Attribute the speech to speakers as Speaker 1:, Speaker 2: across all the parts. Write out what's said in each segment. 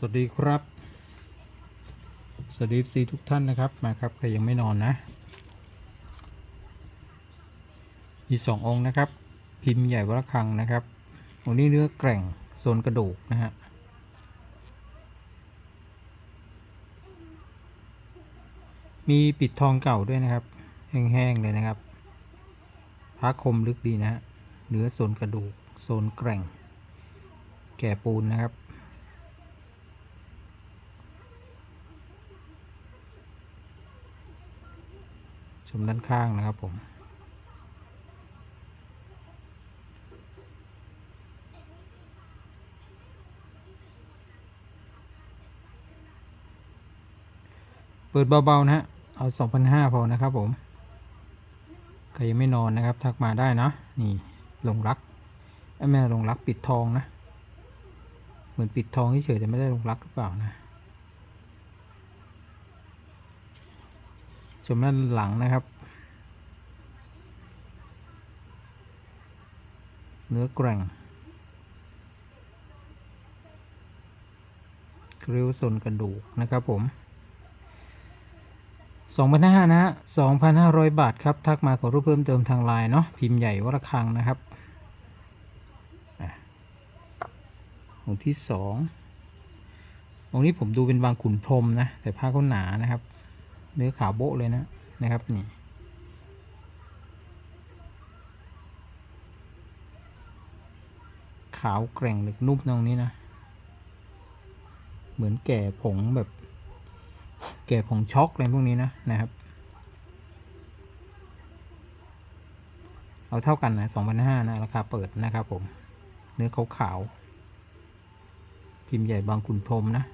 Speaker 1: สวัสดีครับ สวัสดีซีทุกท่านนะครับ มาครับ ใครยังไม่นอนนะ มีสององค์นะครับ พิมพ์ใหญ่วัดระฆังนะครับ องค์นี้เนื้อแกร่งโซนกระดูกนะฮะ มีปิดทองเก่าด้วยนะครับ แห้งๆเลยนะครับพระคมลึกดีนะฮะ เนื้อโซนกระดูก โซนแกร่ง แก่ปูนนะครับ ชมด้านข้างนะครับผม เปิดเบาๆนะฮะ เอา 2,500 พอนะครับผม ใครยังไม่นอนนะครับ ทักมาได้นะ นี่ลงรักเอ้ยแม่ลงรักปิดทองนะ เหมือนปิดทองเฉยๆแต่ไม่ได้ลงรักหรือเปล่านะ ชมด้านหลังนะครับ เนื้อแกร่งกริ้วส่วนกระดูกนะครับผม2,500นะฮะ2,500 บาทครับ ทักมาขอรูปเพิ่มเติมทางไลน์เนาะพิมพ์ใหญ่วัดระฆังนะครับองค์ที่สององค์นี้ผมดูเป็นบางขุนพรมนะ แต่ผ้าเขาหนานะครับ เนื้อขาวโบ๊ะเลยนะนะครับนี่ขาวแกร่งหนึกนุ่มตรงนี้นะ เหมือนแก่ผงแบบ แก่ผงช็อกอะไรพวกนี้นะนะครับ เอาเท่ากันนะสองพันห้านะ ราคาเปิดนะครับผม เนื้อขาวขาว พิมพ์ใหญ่บางขุนพรมนะ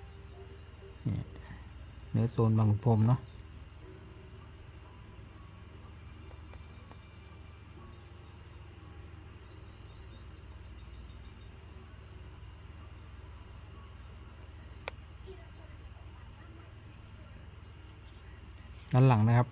Speaker 1: เนื้อโซนบางขุนพรมเนาะ ด้านหลังนะครับ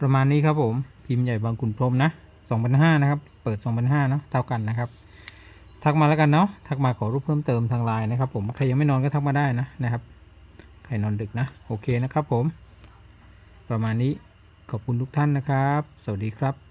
Speaker 1: ประมาณนี้ครับผม พิมพ์ใหญ่บางขุนพรมนะ2,500นะครับ เปิด2,500เนาะเท่ากันนะครับทักมาแล้วกันเนาะทักมาขอรูปเพิ่มเติมทางไลน์นะครับผมใครยังไม่นอนก็ทักมาได้นะนะครับ ใครนอนดึกนะ โอเคนะครับผม ประมาณนี้ขอบคุณทุกท่านนะครับ สวัสดีครับ